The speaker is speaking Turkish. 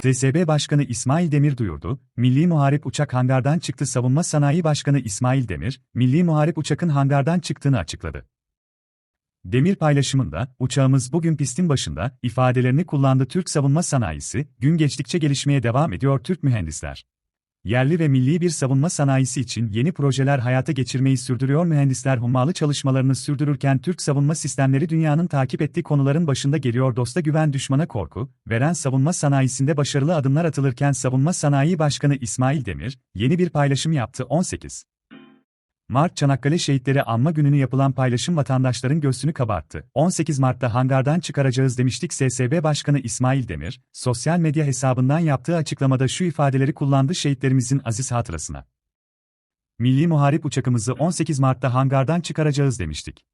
TSB Başkanı İsmail Demir duyurdu, Milli Muharip Uçak hangardan çıktı Savunma Sanayi Başkanı İsmail Demir, Milli Muharip Uçak'ın hangardan çıktığını açıkladı. Demir paylaşımında, uçağımız bugün pistin başında, ifadelerini kullandı Türk savunma sanayisi, gün geçtikçe gelişmeye devam ediyor Türk mühendisler. Yerli ve milli bir savunma sanayisi için yeni projeler hayata geçirmeyi sürdürüyor mühendisler hummalı çalışmalarını sürdürürken Türk savunma sistemleri dünyanın takip ettiği konuların başında geliyor dosta güven düşmana korku, veren savunma sanayisinde başarılı adımlar atılırken Savunma Sanayi Başkanı İsmail Demir, yeni bir paylaşım yaptı 18. Mart Çanakkale Şehitleri Anma Günü'nü yapılan paylaşım vatandaşların göğsünü kabarttı. 18 Mart'ta hangardan çıkaracağız demiştik SSB Başkanı İsmail Demir, sosyal medya hesabından yaptığı açıklamada şu ifadeleri kullandı şehitlerimizin aziz hatırasına. Milli Muharip uçakımızı 18 Mart'ta hangardan çıkaracağız demiştik.